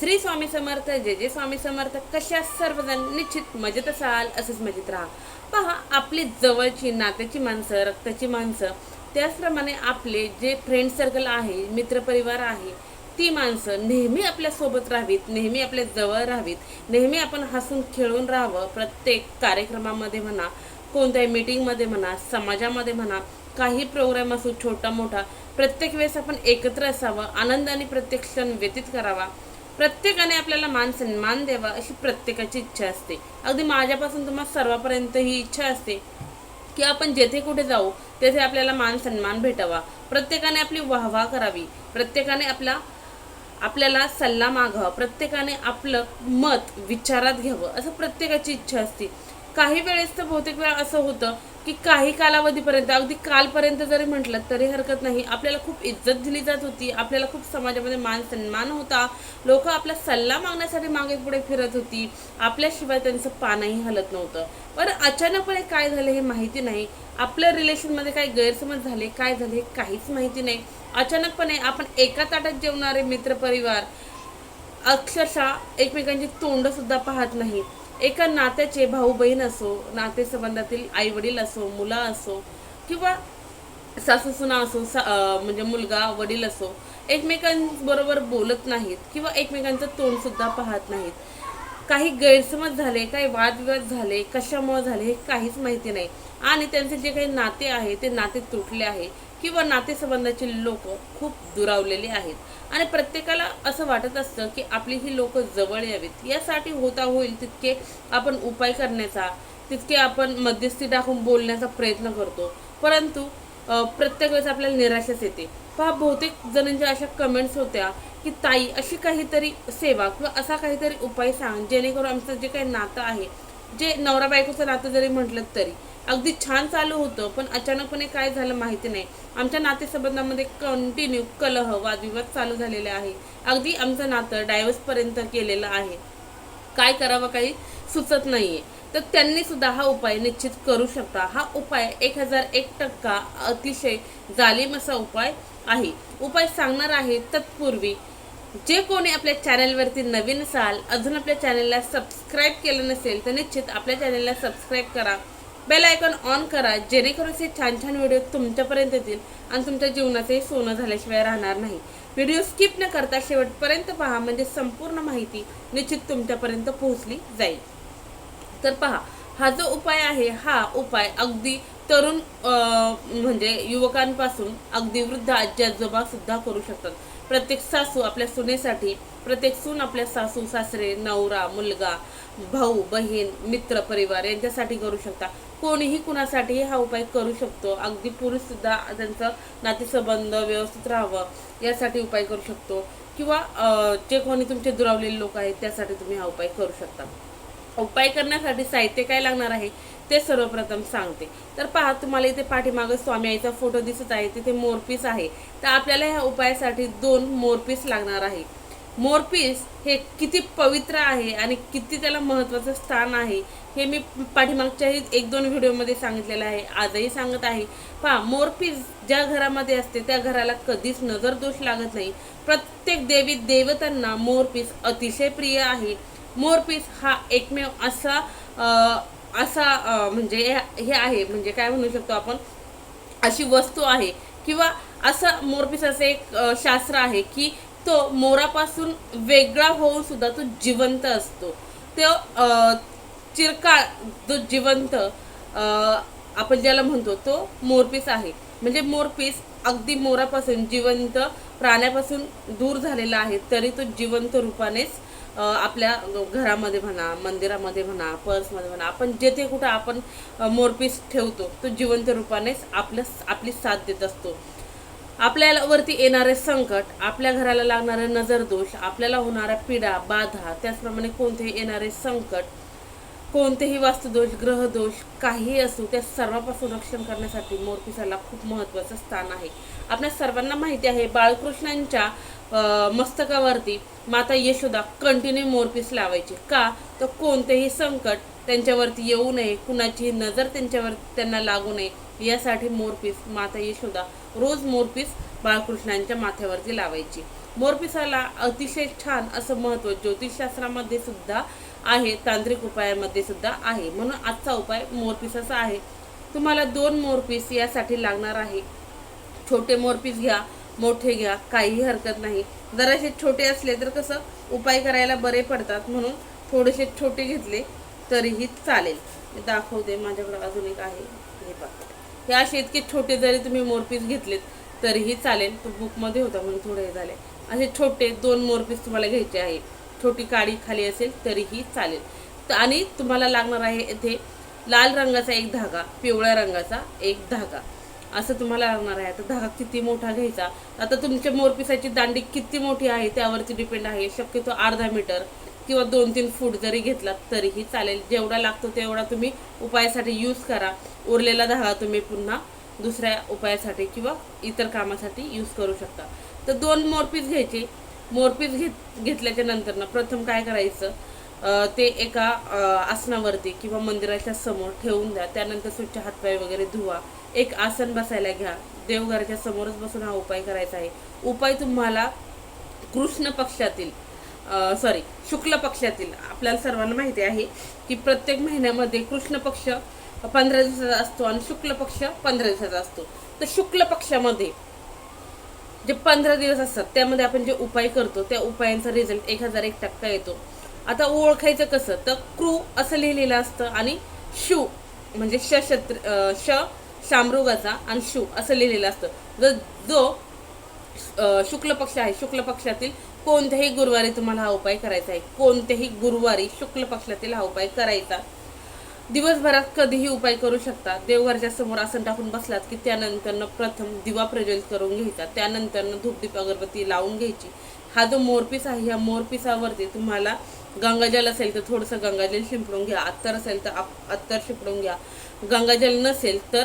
श्री स्वामी समर्थ जे जे स्वामी समर्थ. कशा सर्वजण निश्चित मजेत असाल असंच मजेत राहा. पहा आपली जवळची नात्याची माणसं रक्ताची माणसं त्याचप्रमाणे आपले जे फ्रेंड सर्कल आहे मित्रपरिवार आहे ती माणसं नेहमी आपल्यासोबत राहावीत नेहमी आपल्या जवळ राहावीत नेहमी आपण हसून खेळून राहावं प्रत्येक कार्यक्रमामध्ये म्हणा कोणत्याही मीटिंगमध्ये म्हणा समाजामध्ये म्हणा काही प्रोग्राम असो छोटा मोठा प्रत्येक वेळेस आपण एकत्र असावं आनंदाने प्रत्येक क्षण व्यतीत करावा. प्रत्येकाने आपल्याला मान सन्मान द्यावा अशी प्रत्येकाची इच्छा असते. अगदी माझ्यापासून तुम्हाला सर्वापर्यंत ही इच्छा असते की आपण जेथे कुठे जाऊ तेथे आपल्याला मान सन्मान भेटावा. प्रत्येकाने आपली वाहवा करावी. प्रत्येकाने आपला आपल्याला सल्ला मागावा. प्रत्येकाने आपलं मत विचारात घ्यावं. असं प्रत्येकाची इच्छा असते. काही वेळेस तर बहुतेक वेळा असं होतं की काही कालावधीपर्यंत अगदी कालपर्यंत जरी म्हटलं तरी हरकत नाही. आपल्याला खूप इज्जत दिली जात होती. आपल्याला खूप समाजामध्ये मान सन्मान होता. लोक आपला सल्ला मागण्यासाठी मागे पुढे फिरत होती. आपल्याशिवाय त्यांचं पानही हलत नव्हतं. पण अचानकपणे काय झालं हे माहिती नाही. आपल्या रिलेशनमध्ये काही गैरसमज झाले काय झाले हे काहीच माहिती नाही. अचानकपणे आपण एका ताटात जेवणारे मित्रपरिवार अक्षरशः एकमेकांची तोंड सुद्धा पाहत नाही. एका नात्याचे भाऊ बहीण असो नातेसंबंधातील आई वडील असो मुलं असो किंवा सासूसुना असो सा म्हणजे मुलगा वडील असो एकमेकांबरोबर बोलत नाहीत किंवा एकमेकांचं तोंडसुद्धा पाहत नाहीत. काही गैरसमज झाले काही वादविवाद झाले कशामुळे झाले हे काहीच माहिती नाही. आणि त्यांचे जे काही नाते आहे ते नाते तुटले आहे किंवा नातेसंबंधाचे लोक खूप दुरावलेले आहेत. आणि प्रत्येकाला असं वाटत असतं की आपली ही लोक जवळ यावीत. यासाठी होता होईल तितके आपण उपाय करण्याचा तितके आपण मध्यस्थी टाकून बोलण्याचा प्रयत्न करतो. परंतु प्रत्येक वेळेस आपल्याला निराशाच येते. पहा बहुतेक जणांच्या अशा कमेंट्स होत्या की ताई अशी काहीतरी सेवा किंवा असा काहीतरी उपाय सांग जेणेकरून आमचं जे काही नातं आहे जे नवरा बायकोचं नातं जरी म्हटलं तरी अगदी छान चालू होतं पण अचानकपणे काय झालं माहिती नाही. आमच्या नातेसंबंधामध्ये कंटिन्यू कलह वादविवाद चालू झालेले आहे. अगदी आमचं नातं डायव्हर्सपर्यंत केलेलं आहे. काय करावं काही सुचत नाहीये. तर त्यांनी सुद्धा हा उपाय निश्चित करू शकता. हा उपाय एक हजार एक टक्का अतिशय जालीम असा उपाय आहे. उपाय सांगणार आहे तत्पूर्वी जे कोणी आपल्या चॅनलवरती नवीन असाल अजून आपल्या चॅनलला सबस्क्राईब केलं नसेल तर निश्चित आपल्या चॅनलला सबस्क्राईब करा. बेल आयकॉन ऑन करा जेणेकरून असे छान छान व्हिडिओ तुमच्यापर्यंत येतील आणि तुमच्या जीवनाचंही सोनं झाल्याशिवाय राहणार नाही. व्हिडिओ स्किप न करता शेवटपर्यंत पहा म्हणजे संपूर्ण माहिती निश्चित तुमच्यापर्यंत पोहोचली जाईल. तर पहा हा जो उपाय आहे हा उपाय अगदी तरुण म्हणजे युवकांपासून अगदी वृद्ध आजी आजोबा सुद्धा करू शकतात. प्रत्येक सासू आपल्या सुनेसाठी प्रत्येक सून आपल्या सासू सासरे नवरा मुलगा भाऊ बहीण मित्र परिवार यांच्यासाठी करू शकता. कोणीही कुणासाठी हा उपाय करू शकतो. अगदी पुरुष सुद्धा त्यांचं नातेसंबंध व्यवस्थित राहावं यासाठी उपाय करू शकतो. किंवा जे कोणी तुमचे दुरावलेले लोक आहेत त्यासाठी तुम्ही हा उपाय करू शकता. उपाय करण्यासाठी साहित्य काय लागणार आहे ते सर्वप्रथम सांगते. तर पहा तुम्हाला इथे पाठीमागं स्वामी आईचा फोटो दिसत आहे तिथे मोरपीस आहे. तर आपल्याला ह्या उपायासाठी दोन मोरपीस लागणार आहे. मोरपीस हे किती पवित्र आहे आणि किती त्याला महत्त्वाचं स्थान आहे हे मी पाठीमागच्याही एक दोन व्हिडिओमध्ये सांगितलेलं आहे आजही सांगत आहे. पहा मोरपीस ज्या घरामध्ये असते त्या घराला कधीच नजर दोष लागत नाही. प्रत्येक देवी देवतांना मोरपीस अतिशय प्रिय आहे. मोरपीस हा एकमेव असा असा म्हणजे हे- हे आहे म्हणजे काय म्हणू शकतो आपण? अशी वस्तू आहे. किंवा असं मोरपीस असं एक शास्त्र आहे की तो मोरापासून वेगळा होऊन सुद्धा तो जिवंत असतो. तो चिरकाळ जो जिवंत आपण ज्याला म्हणतो तो मोरपीस आहे. म्हणजे मोरपीस अगदी मोरापासून जिवंत प्राण्यापासून दूर झालेला आहे तरी तो जिवंत रूपानेच आपल्या घरामध्ये म्हणा मंदिरामध्ये म्हणा पर्समध्ये म्हणा आपण जेथे कुठं आपण मोरपीस ठेवतो तो जिवंत रूपानेच आपलं आपली साथ देत असतो. आपल्याला वरती येणारे संकट आपल्या घराला लागणारे नजरदोष आपल्याला होणारा पिडा बाधा त्याचप्रमाणे कोणतेही येणारे संकट कोणतेही वास्तुदोष ग्रहदोष काहीही असो त्या सर्वापासून रक्षण करण्यासाठी मोरपिसाला खूप महत्त्वाचं स्थान आहे. आपल्या सर्वांना माहिती आहे बाळकृष्णांच्या मस्तकावरती माता यशोदा कंटिन्यू मोरपीस लावायची. का? तर कोणतेही संकट त्यांच्यावरती येऊ नये कुणाची नजर त्यांच्यावर त्यांना लागू नये यासाठी मोरपीस माता यशोदा रोज मोरपीस बाळकृष्णांच्या माथ्यावरती लावायची. मोरपिसाला अतिशय छान असं महत्त्व ज्योतिषशास्त्रामध्ये सुद्धा आहे तांत्रिक उपायामध्ये सुद्धा आहे. म्हणून आजचा उपाय मोरपिसाचा आहे. तुम्हाला दोन मोरपीस यासाठी लागणार आहे. छोटे मोरपीस घ्या मोठे घ्या काहीही हरकत नाही. जराशे छोटे असले तर कसं उपाय करायला बरे पडतात. म्हणून थोडेसे छोटे घेतले तरीही चालेल. दाखवते माझ्याकडे अजून एक आहे. हे बघा हे असे इतके छोटे जरी तुम्ही मोरपीस घेतलेत तरीही चालेल. तो बुकमध्ये होता म्हणून थोडे हे झाले. असे छोटे दोन मोरपीस तुम्हाला घ्यायचे आहे. छोटी काडी खाली असेल तरीही चालेल. आणि तुम्हाला लागणार आहे येथे लाल रंगाचा एक धागा पिवळ्या रंगाचा एक धागा. असं तुम्हाला लागणार आहे. आता धागा किती मोठा घ्यायचा? आता तुमच्या मोरपिसाची दांडी किती मोठी आहे त्यावरती डिपेंड आहे. शक्यतो अर्धा मीटर किंवा दोन तीन फूट जरी घेतलात तरीही चालेल. जेवढा लागतो तेवढा तुम्ही उपायासाठी यूज करा. उरलेला धागा तुम्ही पुन्हा दुसऱ्या उपायासाठी किंवा इतर कामासाठी यूज करू शकता. तर दोन मोरपीस घ्यायचे. मोरपीस घेत घेतल्याच्या नंतर ना प्रथम काय करायचं ते एका आसनावरती किंवा मंदिराच्या समोर ठेवून द्या. त्यानंतर स्वच्छ हातपाय वगैरे धुवा. एक आसन बसायला घ्या. देवघराच्या समोरच बसून हा उपाय करायचा आहे. उपाय तुम्हाला कृष्ण पक्षातील सॉरी शुक्ल पक्षातील आपल्याला सर्वांना माहिती आहे की प्रत्येक महिन्यामध्ये कृष्ण पक्ष पंधरा दिवसाचा असतो आणि शुक्ल पक्ष पंधरा दिवसाचा असतो. तर शुक्ल पक्षामध्ये जे पंधरा दिवस असतात त्यामध्ये आपण जे उपाय करतो त्या उपायांचा रिझल्ट एक हजार एक टक्का येतो. आता ओळखायचं कसं? तर क्रू असं लिहिलेलं असतं आणि शू म्हणजे श शत्र श शामरुगाचा आणि शू असं लिहिलेलं असतं. जर जो शुक्ल पक्ष आहे शुक्ल पक्षातील कोणत्याही गुरुवारी तुम्हाला हा उपाय करायचा आहे. कोणत्याही गुरुवारी शुक्ल पक्षातील हा उपाय करायचा. दिवसभरात कधीही उपाय करू शकता देवघरच्या समोर आसन टाकून बसलात की त्यानंतरनं प्रथम दिवा प्रज्वलित करून घ्यायचा. त्यानंतरनं धूपदीप अगरबत्ती लावून घ्यायची. हा जो मोरपीस आहे ह्या मोरपिसावरती तुम्हाला गंगाजल असेल तर थोडंसं गंगाजल शिंपडून घ्या. अत्तर असेल तर आप- अत्तर शिंपडून घ्या. गंगाजल नसेल तर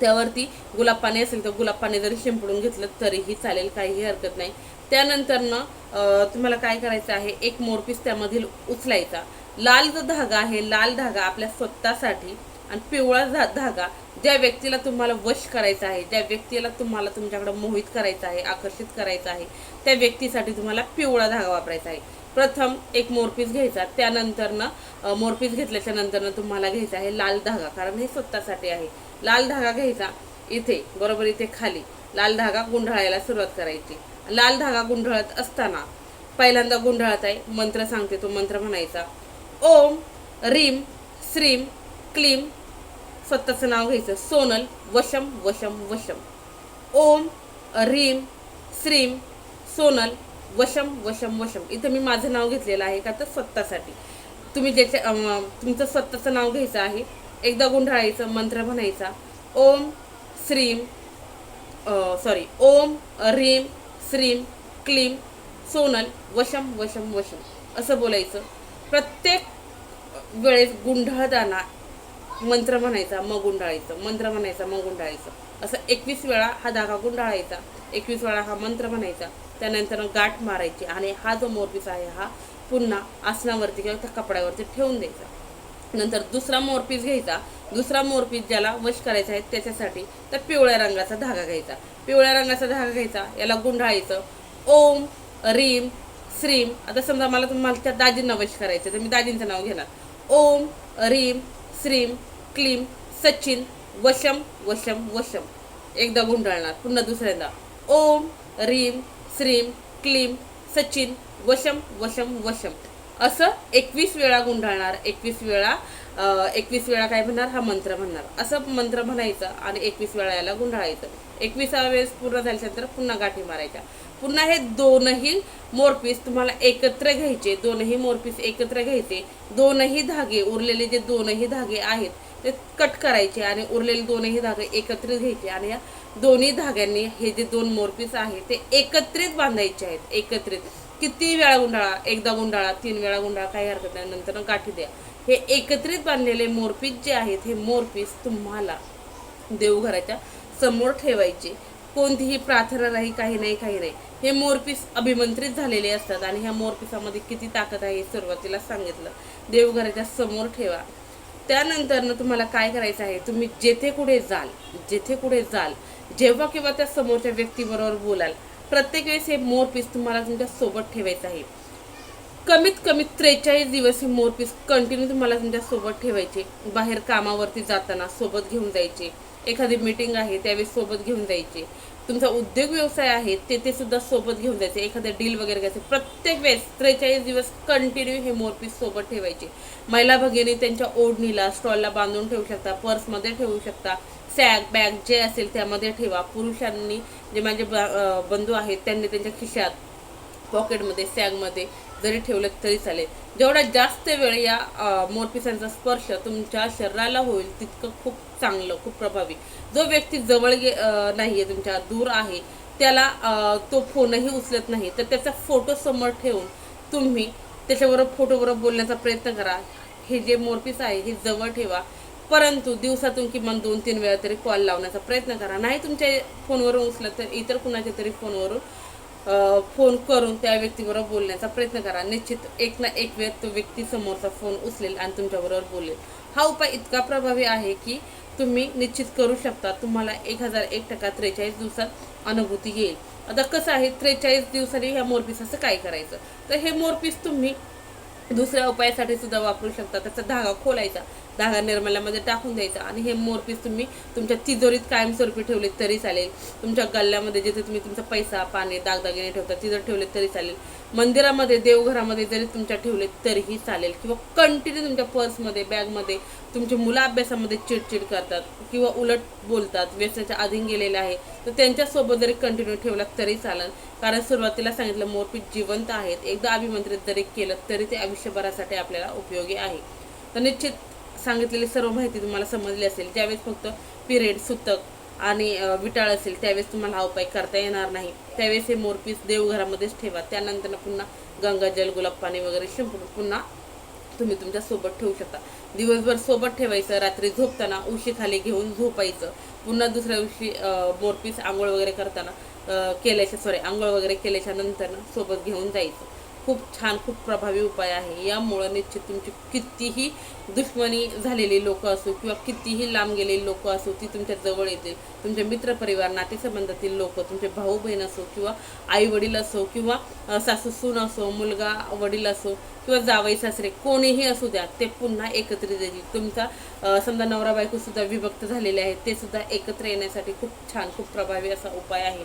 त्यावरती गुलाब पाणी असेल तर गुलाब पाणी जरी शिंपडून घेतलं तरीही चालेल काहीही हरकत नाही. त्यानंतरनं तुम्हाला काय करायचं आहे? एक मोरपीस त्यामधील उचलायचा. लाल जो धागा आहे लाल धागा आपल्या स्वतःसाठी आणि पिवळा धा- धागा ज्या व्यक्तीला तुम्हाला वश करायचा आहे ज्या व्यक्तीला तुम्हाला तुमच्याकडे मोहित करायचं आहे आकर्षित करायचं आहे त्या व्यक्तीसाठी तुम्हाला पिवळा धागा वापरायचा आहे. प्रथम एक मोरपीस घ्यायचा त्यानंतरनं मोरपीस घेतल्याच्या नंतरनं तुम्हाला घ्यायचा आहे लाल धागा कारण हे स्वतःसाठी आहे. लाल धागा घ्यायचा इथे बरोबर इथे खाली. लाल धागा गुंढाळायला सुरुवात करायची. लाल धागा गुंढळत असताना पहिल्यांदा गुंढळत आहे मंत्र सांगते तो मंत्र म्हणायचा ओम रीम श्रीम क्लीम स्वतःचं नाव घ्यायचं. सोनल वशम वशम वशम. ओम रीम श्रीम सोनल वशम वशम वशम. इथं मी माझं नाव घेतलेलं आहे का? तर स्वतःसाठी. तुम्ही ज्याच्या तुमचं स्वतःचं नाव घ्यायचं आहे. एकदा गुंढाळायचं मंत्र म्हणायचा. ओम श्रीम सॉरी ओम रीम श्रीम क्लीम सोनल वशम वशम वशम. असं बोलायचं. प्रत्येक वेळेस गुंढळताना मंत्र म्हणायचा मग गुंडाळायचं मंत्र म्हणायचा मग गुंडाळायचं. असं एकवीस वेळा हा धागा गुंडाळायचा एकवीस वेळा हा मंत्र म्हणायचा त्यानंतर गाठ मारायची आणि हा जो मोरपीस आहे हा पुन्हा आसनावरती किंवा त्या कपड्यावरती ठेवून द्यायचा. नंतर दुसरा मोरपीस घ्यायचा दुसरा मोरपीस ज्याला वश करायचा आहे त्याच्यासाठी तर पिवळ्या रंगाचा धागा घ्यायचा. पिवळ्या रंगाचा धागा घ्यायचा याला गुंढाळायचं ओम रीम श्रीम. आता समजा मला तुम्हाला त्या दाजींना वश करायचं तर मी दाजींचं नाव घेणार. ओम रीम श्रीम क्लीम सचिन वशम वशम वशम. एकदा गुंडाळणार पुन्हा दुसऱ्यांदा. ओम रीम श्रीम क्लीम सचिन वशम वशम वशम. असं एकवीस वेळा गुंडाळणार एकवीस वेळा एकवीस वेळा काय म्हणणार? हा मंत्र म्हणणार. असं मंत्र म्हणायचं आणि एकवीस वेळा याला गुंडाळायचं. एकवीसा वेळेस पूर्ण झाल्यानंतर पुन्हा गाठी मारायच्या. पुन्हा हे दोनही मोरपीस तुम्हाला एकत्र घ्यायचे दोनही मोरपीस एकत्र घ्यायचे दोनही धागे उरलेले जे दोनही धागे आहेत ते कट करायचे आणि उरलेले दोनही धागे एकत्रित घ्यायचे आणि या दोन्ही धाग्यांनी हे जे दोन मोरपीस आहे ते एकत्रित बांधायचे आहेत एकत्रित. किती वेळा गुंडाळा एकदा गुंडाळा तीन वेळा गुंडाळा काही हरकत नाही नंतर गाठी द्या. हे एकत्रित बांधलेले मोरपीस जे आहेत हे मोरपीस तुम्हाला देवघराच्या समोर ठेवायचे. कोणतीही प्रार्थना नाही काही नाही काही नाही. हे मोरपीस अभिमंत्रित झालेले असतात आणि ह्या मोरपिसामध्ये किती ताकद आहे हे सुरुवातीला सांगितलं. देवघराच्या समोर ठेवा. त्यानंतरनं तुम्हाला काय करायचं आहे? तुम्ही जेथे कुठे जाल जेथे कुठे जाल जेव्हा किंवा त्या समोरच्या व्यक्तीबरोबर बोलाल प्रत्येक वेळेस हे मोरपीस तुम्हाला तुमच्यासोबत ठेवायचं आहे. कमीत कमी त्रेचाळीस दिवस हे मोरपीस कंटिन्यू तुम्हाला तुमच्यासोबत ठेवायचे. बाहेर कामावरती जाताना सोबत घेऊन जायचे. एखादी मीटिंग आहे त्यावेळेस सोबत घेऊन जायचे. तुमचा उद्योग व्यवसाय आहे तेथे सुद्धा सोबत घेऊन जायचे. एखादं डील वगैरे घ्यायचे प्रत्येक वेळेस त्रेचाळीस दिवस कंटिन्यू हे मोरपीस सोबत ठेवायचे. महिला भगिनी त्यांच्या ओढणीला स्टॉलला बांधून ठेवू शकता पर्समध्ये ठेवू शकता. सॅग बॅग जे असेल त्यामध्ये ठेवा. पुरुषांनी जे माझे ब- बंधू आहेत त्यांनी त्यांच्या खिशात पॉकेटमध्ये सॅगमध्ये जरी ठेवलं तरी चालेल. जेवढा जास्त वेळ या मोरपिसांचा स्पर्श तुमच्या शरीराला होईल तितकं खूप चांगलं खूप प्रभावी. जो व्यक्ती जवळ गे नाही आहे तुमच्या दूर आहे त्याला तो फोनही उचलत नाही. तर त्याचा फोटो समोर ठेवून तुम्ही त्याच्याबरोबर फोटोबरोबर बोलण्याचा प्रयत्न करा. हे जे मोरपीस आहे हे जवळ ठेवा. परंतु दिवसातून किमान दोन तीन वेळा तरी कॉल लावण्याचा प्रयत्न करा. नाही तुमच्या फोनवरून उचलत तर इतर कुणाच्या तरी फोनवरून फोन करून त्या व्यक्तीबरोबर बोलण्याचा प्रयत्न करा. निश्चित एक ना एक वेळ तो व्यक्ती समोरचा फोन उचलेल आणि तुमच्याबरोबर बोलेल. हा उपाय इतका प्रभावी आहे की तुम्ही निश्चित करू शकता. तुम्हाला एक हजार एक टक्का त्रेचाळीस दिवसात अनुभूती येईल. आता कसं आहे त्रेचाळीस दिवसांनी ह्या मोरपीसाचं काय करायचं? तर हे मोरपीस तुम्ही दुसऱ्या उपायासाठी सुद्धा वापरू शकता. त्याचा धागा खोलायचा. धागा निर्मल्यामध्ये टाकून द्यायचा आणि हे मोरपीस तुम्ही तुमच्या तिजोरीत कायमस्वरूपी ठेवले तरी चालेल. तुमच्या गल्ल्यामध्ये जिथे तुम्ही तुमचा पैसा पाणी दागदागिने ठेवता तिजोर ठेवले तरी चालेल. मंदिरामध्ये देवघरामध्ये जरी तुमच्या ठेवले तरीही चालेल. किंवा कंटिन्यू तुमच्या पर्समध्ये बॅगमध्ये तुमची मुलं अभ्यासामध्ये चिडचिड करतात किंवा उलट बोलतात व्यसनाच्या अधीन गेलेले आहे तर त्यांच्यासोबत जरी कंटिन्यू ठेवला तरी चालेल. कारण सुरुवातीला सांगितलं मोरपीस जिवंत आहेत. एकदा अभिमंत्रित जरी केलं तरी ते आयुष्यभरासाठी आपल्याला उपयोगी आहे. तर निश्चित सांगितलेली सर्व माहिती तुम्हाला समजली असेल ज्यावेळेस फक्त पिरियड सुतक आणि विटाळ असेल त्यावेळेस तुम्हाला हा उपाय करता येणार नाही. त्यावेळेस हे मोरपीस देवघरामध्येच ठेवा. त्यानंतर पुन्हा गंगाजल गुलाब पाणी वगैरे शिंपडून पुन्हा तुम्ही तुमच्यासोबत ठेवू शकता. दिवसभर सोबत ठेवायचं रात्री झोपताना उशीखाली घेऊन झोपायचं. पुन्हा दुसऱ्या दिवशी अं, मोरपीस आंघोळ वगैरे करताना केल्याच्या सॉरी आंघोळ वगैरे केल्याच्यानंतर सोबत घेऊन जायचं. खूप छान खूप प्रभावी उपाय आहे. यामुळं निश्चित तुमची कितीही दुश्मनी झालेली लोक असो किंवा कितीही लांब गेलेली लोक असो ती तुमच्या जवळ येतील. तुमचे मित्रपरिवार नातेसंबंधातील लोक तुमचे भाऊ बहीण असो किंवा आई वडील असो किंवा सासू सून असो मुलगा वडील असो किंवा जावई सासरे कोणीही असू द्या ते पुन्हा एकत्रित येतील. तुमचा समजा नवरा बायकोसुद्धा विभक्त झालेले आहेत ते सुद्धा एकत्र येण्यासाठी खूप छान खूप प्रभावी असा उपाय आहे.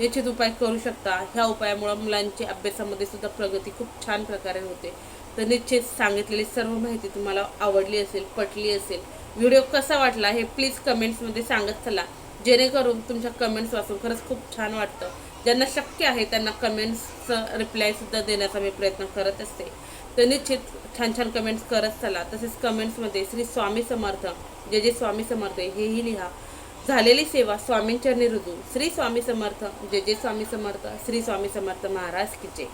निश्चित उपाय करू शकता. ह्या उपायामुळे मुलांची अभ्यासामध्ये सुद्धा प्रगती खूप छान प्रकारे होते. तर निश्चित सांगितलेली सर्व माहिती तुम्हाला आवडली असेल पटली असेल व्हिडिओ कसा वाटला हे प्लीज कमेंट्समध्ये सांगत चला. जेणेकरून तुमच्या कमेंट्स वाचून खरंच खूप छान वाटतं. ज्यांना शक्य आहे त्यांना कमेंट्सचं रिप्लायसुद्धा देण्याचा मी प्रयत्न करत असते. तर निश्चित छान छान कमेंट्स करत चला. तसेच कमेंट्समध्ये श्री स्वामी समर्थ जे जे स्वामी समर्थ हेही लिहा. झालेली सेवा स्वामींच्या निरुजू श्री स्वामी समर्थ जे जे स्वामी समर्थ श्री स्वामी समर्थ महाराज की जय.